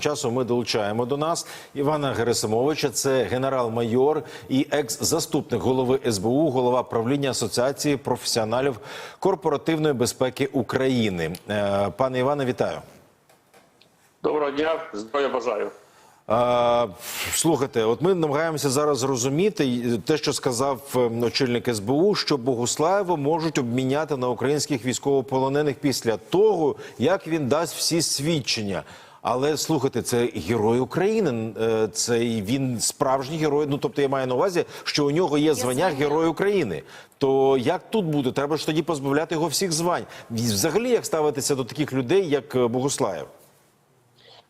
Часу ми долучаємо до нас Івана Герасимовича. Це генерал-майор і екс-заступник голови СБУ, голова правління Асоціації професіоналів корпоративної безпеки України. Е, Пане Іване, вітаю. Доброго дня, здоров'я бажаю. А, слухайте, от ми намагаємося зараз зрозуміти те, що сказав е, очільник СБУ, що Богуслаєва можуть обміняти на українських військовополонених після того, як він дасть всі свідчення. Але слухайте, це герой України. е, Це він справжній герой. Ну тобто я маю на увазі, що у нього є звання Герой України. То як тут буде? Треба ж тоді позбавляти його всіх звань. Взагалі, як ставитися до таких людей, як е, Богуслаєв?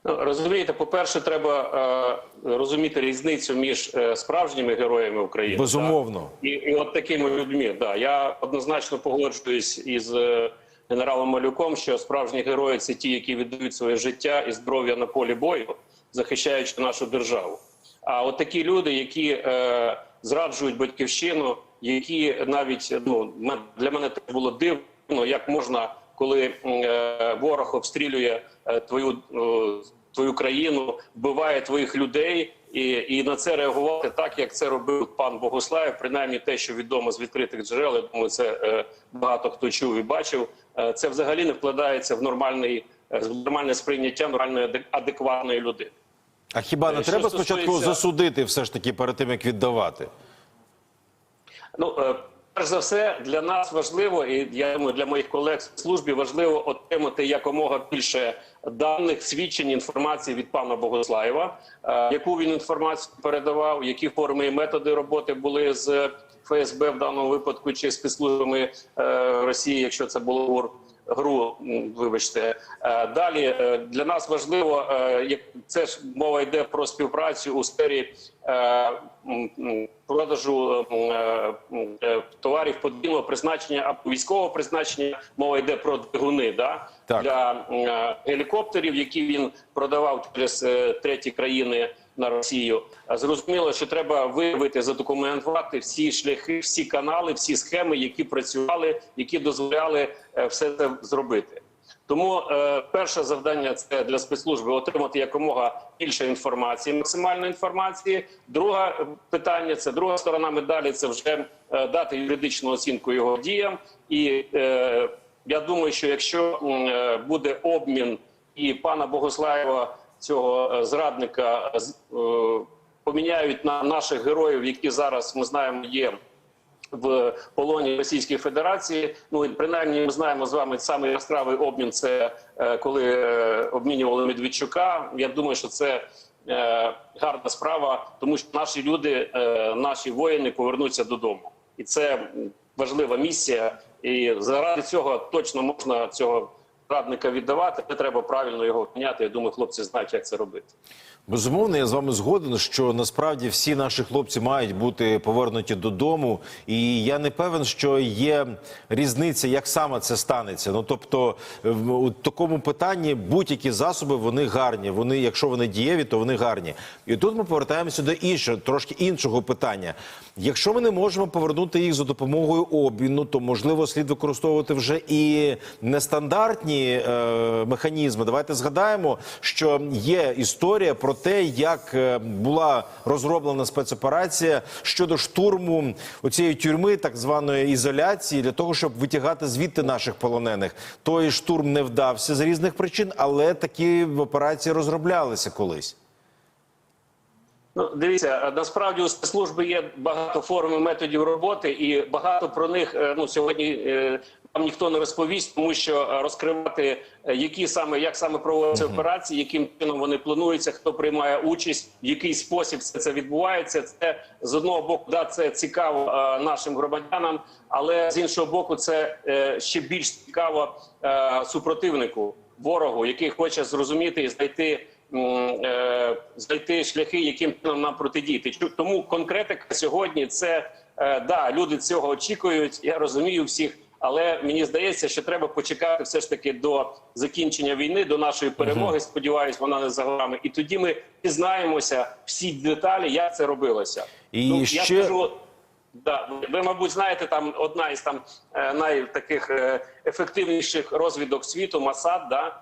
Ну, розумієте, по-перше, треба е, розуміти різницю між е, справжніми героями України Безумовно. так, і, і от такими людьми. Да. Я однозначно погоджуюсь із е, генералом Малюком, що справжні герої це ті, які віддають своє життя і здоров'я на полі бою, захищаючи нашу державу. А от такі люди, які е, зраджують батьківщину, які навіть ну для мене це було дивно, як можна, коли е, ворог обстрілює е, твою е, твою країну, вбиває твоїх людей, і, і на це реагувати так, як це робив пан Богуслаєв. Принаймні, те, що відомо з відкритих джерел, я думаю, це е, багато хто чув і бачив. Е, це взагалі не вкладається в нормальний е, нормальне сприйняття нормальної адекватної людини. А хіба не Е, треба спочатку стосується- засудити все ж таки перед тим, як віддавати? Ну, е, перш за все, для нас важливо, і я думаю, для моїх колег в службі важливо отримати якомога більше даних, свідчень, інформації від пана Богослаєва, е, яку він інформацію передавав, які форми і методи роботи були з ФСБ в даному випадку, чи спецслужбами е, Росії, якщо це було ГУР. Гру, вибачте, Е, далі е, для нас важливо, е, як це ж мова йде про співпрацю у сфері продажу товарів подвійного призначення або військового призначення. Мова йде про двигуни да? Так. для гелікоптерів, які він продавав через треті країни на Росію. Зрозуміло, що треба виявити, задокументувати всі шляхи, всі канали, всі схеми, які працювали, які дозволяли е, все це зробити. Тому е, перше завдання це для спецслужби отримати якомога більше інформації, максимальної інформації. Друге е, питання це друга сторона медалі. Це вже е, дати юридичну оцінку його діям. І е, я думаю, що якщо е, буде обмін і пана Богослаєва, цього е, зрадника, з- е, поміняють на наших героїв, які зараз ми знаємо є в полоні Російської Федерації. Ну і принаймні ми знаємо з вами самий яскравий обмін. Це е, коли е, обмінювали Медведчука. Я думаю, що це е, гарна справа, тому що наші люди, е, наші воїни повернуться додому, і це важлива місія. І заради цього точно можна цього радника віддавати. Не треба правильно його міняти. Я думаю, хлопці знають, як це робити. Безумовно, я з вами згоден, що насправді всі наші хлопці мають бути повернуті додому, і я не певен, що є різниця, як саме це станеться. Ну тобто, у такому питанні будь-які засоби вони гарні. Вони, якщо вони дієві, то вони гарні. І тут ми повертаємося до іншого, трошки іншого питання. Якщо ми не можемо повернути їх за допомогою обміну, то можливо слід використовувати вже і нестандартні е, механізми. Давайте згадаємо, що є історія про те, як е, була розроблена спецоперація щодо штурму оцієї тюрми, так званої ізоляції, для того, щоб витягати звідти наших полонених. Той штурм не вдався з різних причин, але такі операції розроблялися колись. Ну, дивіться, насправді у спецслужби є багато форм і методів роботи, і багато про них е, ну сьогодні е, вам ніхто не розповість, тому що е, розкривати е, які саме як саме проводяться операції, яким чином вони плануються, хто приймає участь, в який спосіб все це відбувається. Це з одного боку, да, це цікаво е, нашим громадянам, але з іншого боку, це е, ще більш цікаво е, супротивнику ворогу, який хоче зрозуміти і знайти е, знайти шляхи, яким нам протидіяти. Тому конкретика сьогодні це е, да, люди цього очікують. Я розумію всіх, але мені здається, що треба почекати все ж таки до закінчення війни, до нашої перемоги. Сподіваюсь, вона не за горами. І тоді ми дізнаємося всі деталі, як це робилося. І ну, ще- я скажу, Да, ви, мабуть, знаєте, там одна із там е, найтаких е, ефективніших розвідок світу Масад, да, е,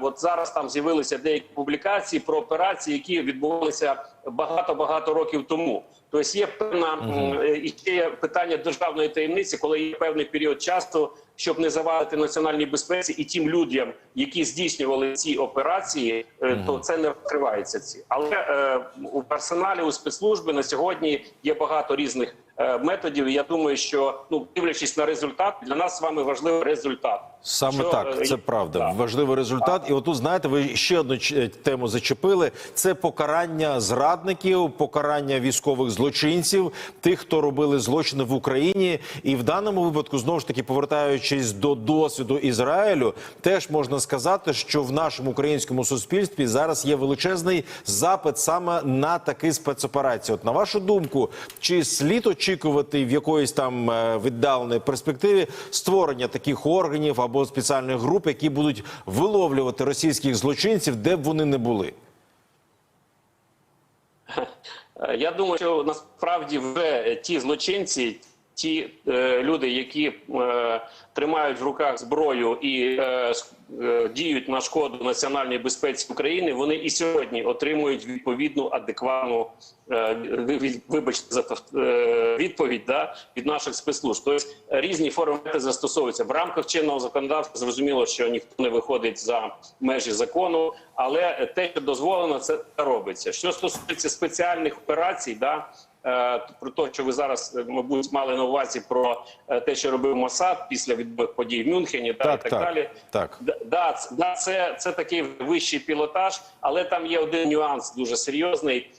от зараз там з'явилися деякі публікації про операції, які відбувалися багато багато років тому. Тобто є певна е, і ще питання державної таємниці, коли є певний період часу, щоб не завадити національній безпеці і тим людям, які здійснювали ці операції, е, то це не розкривається. Ці але е, у арсеналі у спецслужби на сьогодні є багато різних е, методів. І Я думаю, що ну дивлячись на результат, для нас з вами важливий результат. Саме Що, так, це правда. так. Важливий результат. І отут, знаєте, ви ще одну тему зачепили: це покарання зрадників, покарання військових злочинців, тих, хто робили злочини в Україні. І в даному випадку, знову ж таки, повертаючись до досвіду Ізраїлю, теж можна сказати, що в нашому українському суспільстві зараз є величезний запит саме на такі спецоперації. От на вашу думку, чи слід очікувати в якоїсь там е, віддаленій перспективі створення таких органів або спеціальних груп, які будуть виловлювати російських злочинців, де б вони не були? Е, Я думаю, що насправді вже ті злочинці, ті е, люди, які е, тримають в руках зброю і е, е, діють на шкоду національній безпеці України, вони і сьогодні отримують відповідну адекватну е, ви- ви- вибачте за е, відповідь да, від наших спецслужб. Тобто різні формати застосовуються в рамках чинного законодавства. Зрозуміло, що ніхто не виходить за межі закону, але те, що дозволено, це робиться. Що стосується спеціальних операцій, да. Е, Про те, що ви зараз, е, мабуть, мали на увазі про е, те, що робив Мосад після відбих подій в Мюнхені, та Так, і так, так, далі. так. Да, Да, це, це такий вищий пілотаж, але там є один нюанс дуже серйозний.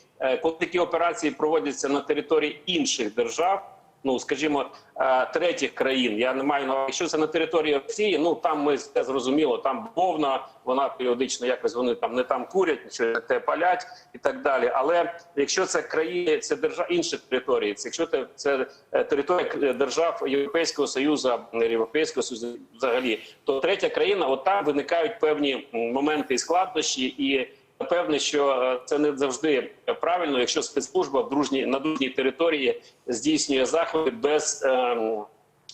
Коли такі операції проводяться на території інших держав, ну скажімо, е, третіх країн, я не маю на увазі, якщо це на території Росії, ну там ми все зрозуміло, там бовна, вона періодично якось вони там не там курять, що те палять і так далі. Але якщо це країни, це держав інші території, це якщо це, це е, територія е, держав Європейського союзу, Європейського союзу взагалі, то третя країна, от там виникають певні моменти і складнощі, і напевне, що е, це не завжди правильно, якщо спецслужба в дружній на дружній території здійснює заходи без ем,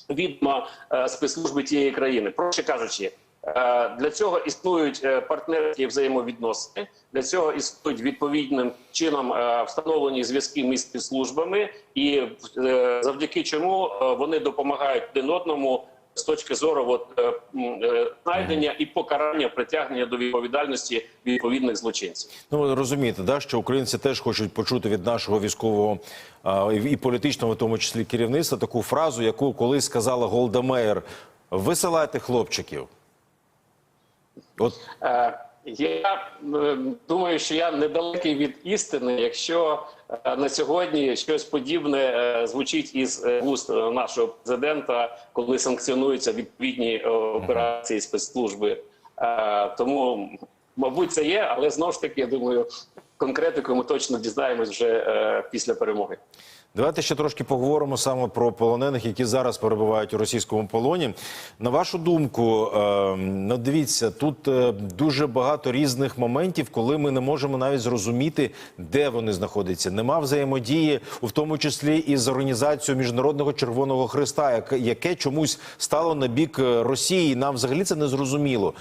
відома е, спецслужби тієї країни. Проще кажучи, е, для цього існують е, партнерські взаємовідносини. Для цього існують відповідним чином е, встановлені зв'язки між спецслужбами, і е, завдяки чому е, вони допомагають один одному. З точки зору от, е, е, знайдення і покарання притягнення до відповідальності відповідних злочинців. Ну ви розумієте, да, що українці теж хочуть почути від нашого військового а, і і політичного, в тому числі керівництва, таку фразу, яку колись сказала Голда Меєр: висилайте хлопчиків. От Е, Я е, думаю, що я недалекий від істини, якщо е, на сьогодні щось подібне е, звучить із е, вуст нашого президента, коли санкціонуються відповідні операції спецслужби. Тому, мабуть, це є, але знову ж таки, я думаю, конкретику ми точно дізнаємось вже після перемоги. Давайте ще трошки поговоримо саме про полонених, які зараз перебувають у російському полоні. На вашу думку, е, ну дивіться, тут е, дуже багато різних моментів, коли ми не можемо навіть зрозуміти, де вони знаходяться. Нема взаємодії, в тому числі і з організацією міжнародного Червоного Христа, яке чомусь стало на бік е, Росії. Нам взагалі це не зрозуміло.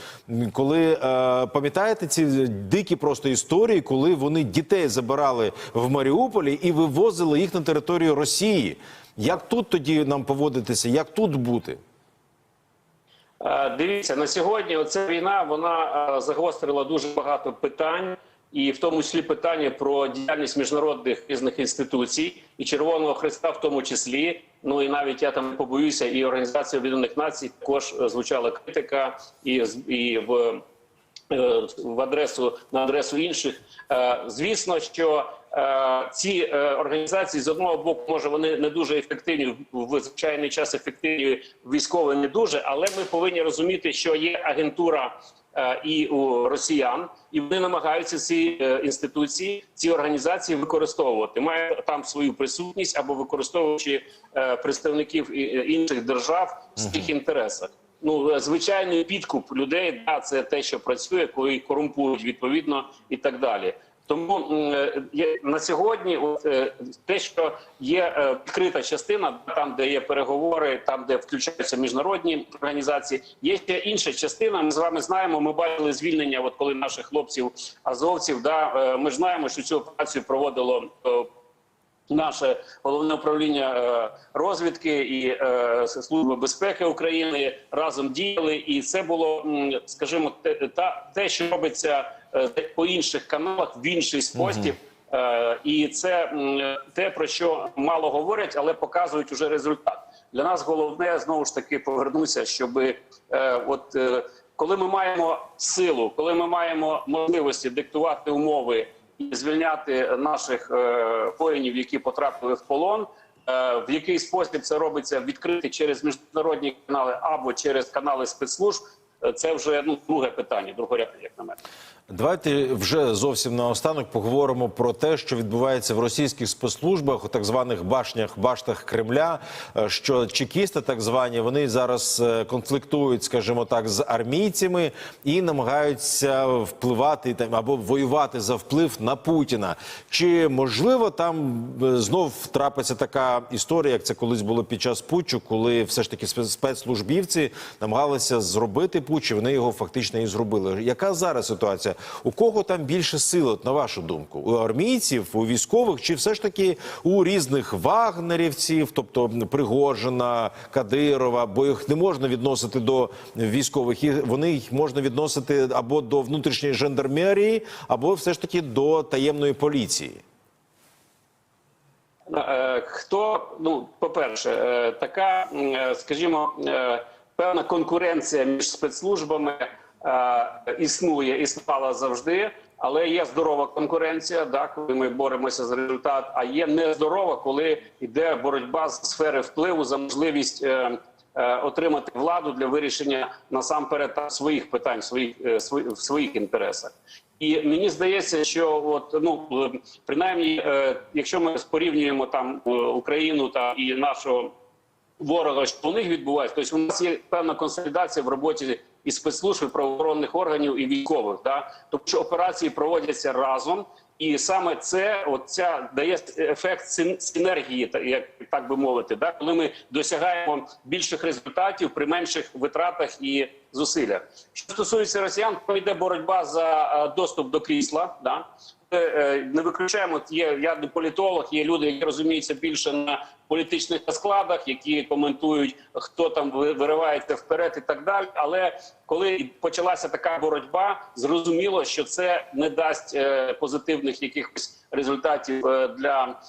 Коли е, пам'ятаєте ці дикі просто історії, коли вони дітей забирали в Маріуполі і вивозили їх на територію Росії. Як тут тоді нам поводитися? Як тут бути? Е, Дивіться на сьогодні. Оця війна вона е, загострила дуже багато питань, і в тому числі питання про діяльність міжнародних різних інституцій і Червоного Христа, в тому числі. Ну і навіть я там побоюся, і Організація Об'єднаних Націй також е, звучала критика, і і в в адресу на адресу інших. Е, Звісно, що е, ці е, організації з одного боку, може, вони не дуже ефективні в звичайний час ефективні військово не дуже, але ми повинні розуміти, що є агентура. е, І у росіян, і вони намагаються ці е, інституції, ці організації використовувати. Мають там свою присутність або використовуючи е, представників е, інших держав в своїх інтересах. Ну, звичайний підкуп людей, да, це те, що працює, коли корумпують відповідно і так далі. Тому е, на сьогодні, от, е, те, що є е, відкрита частина, там де є переговори, там де включаються міжнародні організації, є ще інша частина. Ми з вами знаємо. Ми бачили звільнення, от коли наших хлопців азовців. Да, ми ж знаємо, що цю операцію проводило. Наше головне управління е, розвідки і е, служби безпеки України разом діяли, і це було, скажімо, те, та те, що робиться е, по інших каналах в інший спосіб. І це те, про що мало говорять, але показують уже результат. Для нас головне знову ж таки повернутися, щоб от коли ми маємо силу, коли ми маємо можливості диктувати умови і звільняти наших е, воїнів, які потрапили в полон. Е, в який спосіб це робиться відкрити через міжнародні канали або через канали спецслужб? е, Це вже ну друге питання, другорядне, як на мене. Давайте вже зовсім наостанок поговоримо про те, що відбувається в російських спецслужбах, у так званих башнях, баштах Кремля. е, Що чекісти, так звані, вони зараз е, конфліктують, скажімо так, з армійцями і намагаються впливати там або воювати за вплив на Путіна. Чи можливо там е, знов трапиться така історія, як це колись було під час путчу, коли все ж таки спе- спецслужбівці намагалися зробити путч, і вони його фактично і зробили. Яка зараз ситуація? У кого там більше сили, от, на вашу думку? У армійців, у військових, чи все ж таки у різних вагнерівців, тобто Пригожина, Кадирова, бо їх не можна відносити до військових, їх- вони їх можна відносити або до внутрішньої жандармерії, або все ж таки до таємної поліції. Е, Хто ну по-перше, е, така, е, скажімо, певна конкуренція між спецслужбами існує, існувала завжди, але є здорова конкуренція, да, коли ми боремося за результат. А є нездорова, коли йде боротьба з сфери впливу за можливість. е, е, Отримати владу для вирішення насамперед своїх питань, своїх е, свої- в своїх інтересах, і мені здається, що от ну е, принаймні, е, якщо ми порівнюємо там е, Україну та і нашого ворога, що у них відбувається, тобто у нас є певна консолідація в роботі і спецслужб, і правоохоронних органів і військових, да? тому що операції проводяться разом. І саме це оця дає ефект синергії, як так би мовити, да? коли ми досягаємо більших результатів при менших витратах і зусиллях. Що стосується росіян, то йде боротьба за е, доступ до крісла. Да? Е, Не виключаємо, є я не політолог, є люди, які розуміються більше на політичних складах, які коментують, хто там виривається вперед і так далі. Але коли почалася така боротьба, зрозуміло, що це не дасть е, позитивних якихось результатів е, для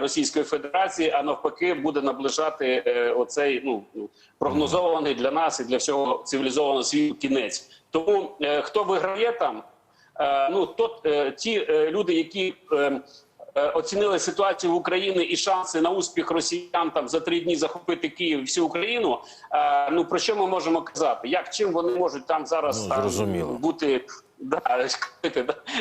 Російської Федерації, а навпаки, буде наближати оцей ну ну, прогнозований для нас і для всього цивілізованого світу кінець. Тому хто виграє там, ну то е, ті е, люди, які е, е, оцінили ситуацію в Україні і шанси на успіх росіян там за три дні захопити Київ і всю Україну. е, Ну про що ми можемо казати? Як чим вони можуть там зараз Ну, там, бути да.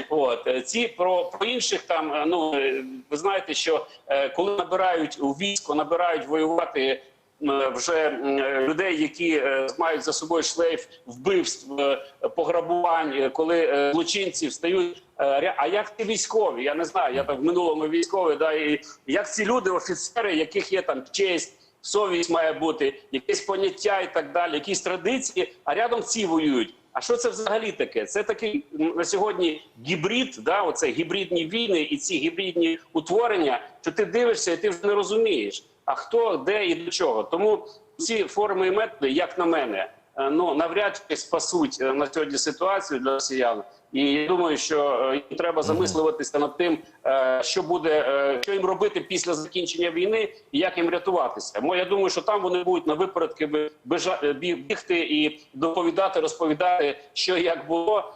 От е, ці про, про інших там. е, Ну е, ви знаєте, що е, коли набирають у військо, набирають воювати. М, Вже е, людей, які е, мають за собою шлейф вбивств, е, пограбувань, е, коли е, злочинці встають. е, А як ці військові? Я не знаю. Я так в минулому військовий, да і як ці люди, офіцери, яких є там честь, совість має бути, якесь поняття і так далі, якісь традиції, а рядом ці воюють. А що це взагалі таке? Це такий на сьогодні гібрид, да, оце гібридні війни і ці гібридні утворення, що ти дивишся і ти вже не розумієш, а хто, де і до чого. Тому ці форми і методи, як на мене, е, ну навряд чи спасуть е, на сьогодні ситуацію для росіян. І я думаю, що е, їм треба замислюватися над тим, що буде, що їм робити після закінчення війни і як їм рятуватися. Мо я думаю, що там вони будуть на випередки бігти і доповідати, розповідати, що як було,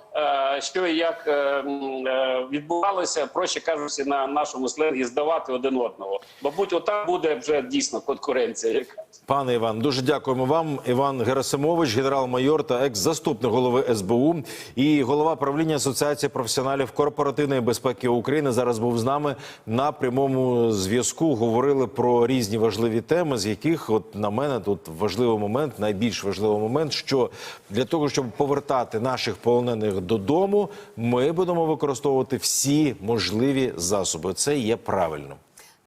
що і як е, е, відбувалося, проще кажучи, на нашому сленгі здавати один одного. Мабуть, отак буде вже дійсно конкуренція. Пане Іван, дуже дякуємо вам. Іван Герасимович, генерал-майор та екс-заступник голови СБУ і голова правління Асоціації професіоналів корпоративної безпеки України. Зараз був з нами на прямому зв'язку. Говорили про різні важливі теми, з яких, от на мене, тут важливий момент, найбільш важливий момент, що для того, щоб повертати наших полонених додому, ми будемо використовувати всі можливі засоби. Це є правильно.